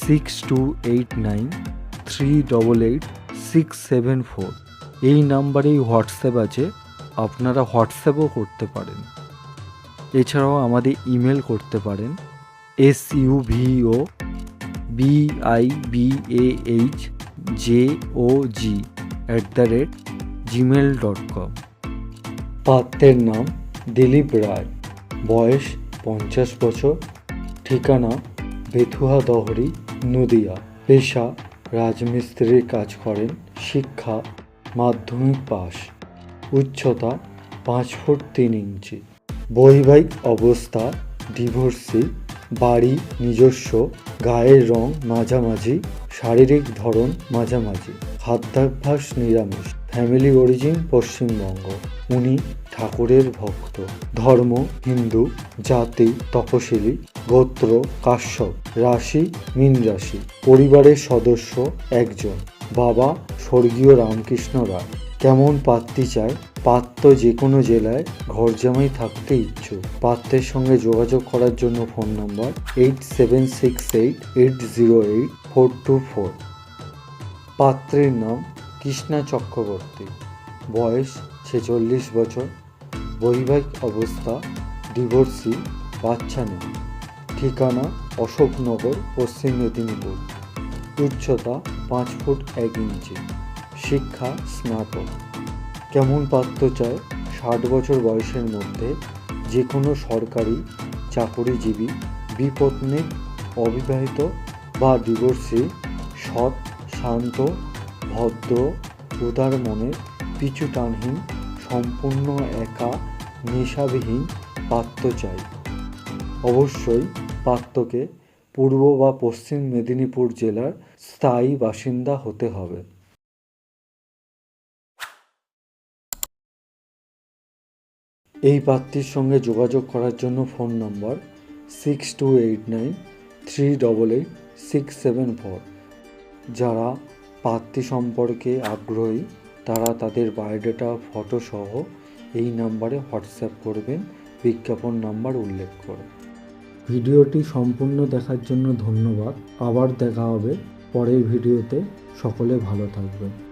Six two eight nine three double eight six seven four এই নাম্বারেই WhatsApp আছে, আপনারা হোয়াটসঅ্যাপও করতে পারেন। এছাড়াও আমাদের ইমেল করতে পারেন S U V O B I B A H J O G at the rate Gmail dot com পাত্রের নাম দিলীপ রায়, বয়স পঞ্চাশ বছর, ঠিকানা বেথুয়া দহরি, নদিয়া। পেশা, রাজমিস্ত্রির কাজ করেন। শিক্ষা, মাধ্যমিক পাস উচ্চতা, পাঁচ ফুট তিন ইঞ্চি। বৈবাহিক অবস্থা, ডিভোর্সি। বাড়ি নিজস্ব। গায়ের রং মাঝামাঝি। শারীরিক ধরন মাঝামাঝি। খাদ্যাভ্যাস নিরামিষ। Family origin Paschimbanga. উনি ঠাকুরের ভক্ত। ধর্ম, হিন্দু, জাতি, তপশিলি, গোত্র, কাশ্যপ, রাশি, মীন রাশি। পরিবারের সদস্য একজন। বাবা স্বর্গীয় রামকৃষ্ণ রায়। কেমন পাত্রী চায়? পাত্র যে কোনো জেলায় ঘর জামাই থাকতে ইচ্ছুক। পাত্রের সঙ্গে যোগাযোগ করার জন্য phone number eight seven six eight eight zero eight four two four. পাত্রের নাম কৃষ্ণা চক্রবর্তী। বয়স ছেচল্লিশ বছর। বৈবাহিক অবস্থা, ডিভোর্সি, বাচ্চা নেই। ঠিকানা অশোকনগর, পশ্চিম মেদিনীপুর। উচ্চতা পাঁচ ফুট এক ইঞ্চি। শিক্ষা স্নাতক। কেমন পাত্র চায় ষাট বছর বয়সের মধ্যে যে কোনো সরকারি চাকরিজীবী বিপত্নিক অবিবাহিত বা ডিভোর্সি, সৎ, শান্ত ভদ্র, উদার মনের, পিছু টানহীন, সম্পূর্ণ একা, নেশাবিহীন পাত্র চাই। অবশ্যই পাত্রকে পূর্ব বা পশ্চিম মেদিনীপুর জেলার স্থায়ী বাসিন্দা হতে হবে। এই পাত্রীর সঙ্গে যোগাযোগ করার জন্য phone number six two eight nine three double eight six seven four, যারা পাত্রী সম্পর্কে আগ্রহী, তারা তাদের বায়োডাটা ফটো সহ এই নাম্বারে হোয়াটসঅ্যাপ করবেন, বিজ্ঞাপন নাম্বার উল্লেখ করে ভিডিওটি সম্পূর্ণ দেখার জন্য ধন্যবাদ। আবার দেখা হবে পরের ভিডিওতে। সকলে ভালো থাকবেন।